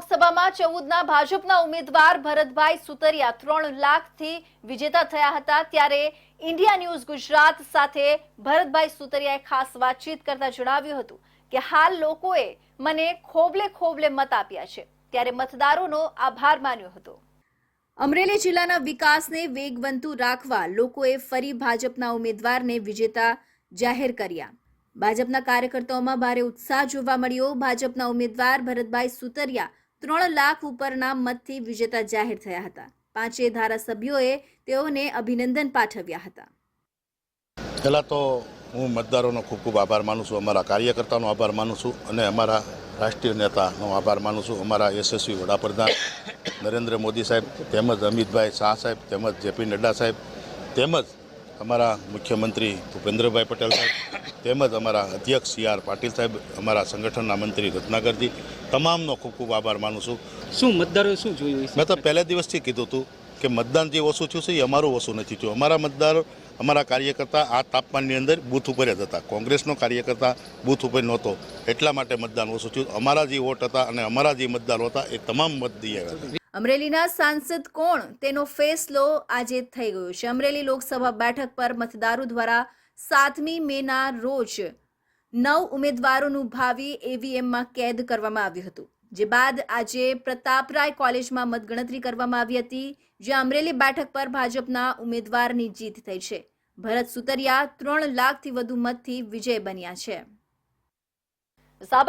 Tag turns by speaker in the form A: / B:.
A: લોકસભામાં ચૌદના ભાજપના ઉમેદવાર ભરતભાઈ સુતરિયા ત્રણ લાખથી વિજેતા થયા હતા. ત્યારે ઇન્ડિયા ન્યૂઝ ગુજરાત સાથે ભરતભાઈ સુતરિયાએ ખાસ વાતચીત કરતા જણાવ્યું હતું કે હાલ લોકોએ મને ખોબલે ખોબલે મત આપ્યા છે. ત્યારે મતદારોનો આભાર માન્યો હતો. અમરેલી જિલ્લાના વિકાસને વેગવંતુ રાખવા લોકોએ ફરી ભાજપના ઉમેદવારને વિજેતા જાહેર કર્યા. ભાજપના કાર્યકર્તાઓમાં ભારે ઉત્સાહ જોવા મળ્યો. ભાજપના ઉમેદવાર ભરતભાઈ સુતરિયા ત્રણ લાખ ઉપરના મતથી વિજેતા જાહેર થયા હતા. પાંચેય ધારાસભ્યોએ તેઓને અભિનંદન પાઠવ્યા હતા.
B: પહેલાં તો હું મતદારોનો ખૂબ ખૂબ આભાર માનું છું, અમારા કાર્યકર્તાનો આભાર માનું છું અને અમારા રાષ્ટ્રીય નેતાનો આભાર માનું છું. અમારા યશસ્વી વડાપ્રધાન નરેન્દ્ર મોદી સાહેબ તેમજ અમિતભાઈ શાહ સાહેબ તેમજ જેપી નડ્ડા સાહેબ તેમજ અમારા મુખ્યમંત્રી ભૂપેન્દ્રભાઈ પટેલ સાહેબ તેમજ અમારા અધ્યક્ષ સી આર પાટીલ સાહેબ અમારા સંગઠનના મંત્રી રત્નાકરજી તમામનો ખૂબ ખૂબ આભાર માનું છું.
C: શું મતદારોએ શું જોયું
B: મેં તો પહેલા દિવસથી કીધું હતું કે મતદાન જે ઓછું થયું છે એ અમારું ઓછું નથી થયું. અમારા મતદાર અમારા કાર્યકર્તા આ તાપમાનની અંદર બૂથ ઉપર જ હતા. કોંગ્રેસનો કાર્યકર્તા બૂથ ઉપર નહોતો. એટલા માટે મતદાન ઓછું થયું. અમારા જે વોટ હતા અને અમારા જે મતદારો હતા એ તમામ મત દઈ આવ્યા હતા.
A: અમરેલીના સાંસદ કોણ? તેનો ફેસલો આજે થઈ ગયો છે. અમરેલી લોકસભા બેઠક પર મતદારો દ્વારા સાતમી મેના રોજ નવ ઉમેદવારોનું ભાવિ એવીએમમાં કેદ કરવામાં આવ્યું હતું. જે બાદ આજે પ્રતાપરાય કોલેજમાં મતગણતરી કરવામાં આવી હતી, જ્યાં અમરેલી બેઠક પર ભાજપના ઉમેદવારની જીત થઈ છે. ભરત સુતરિયા ત્રણ લાખથી વધુ મતથી વિજય બન્યા છે.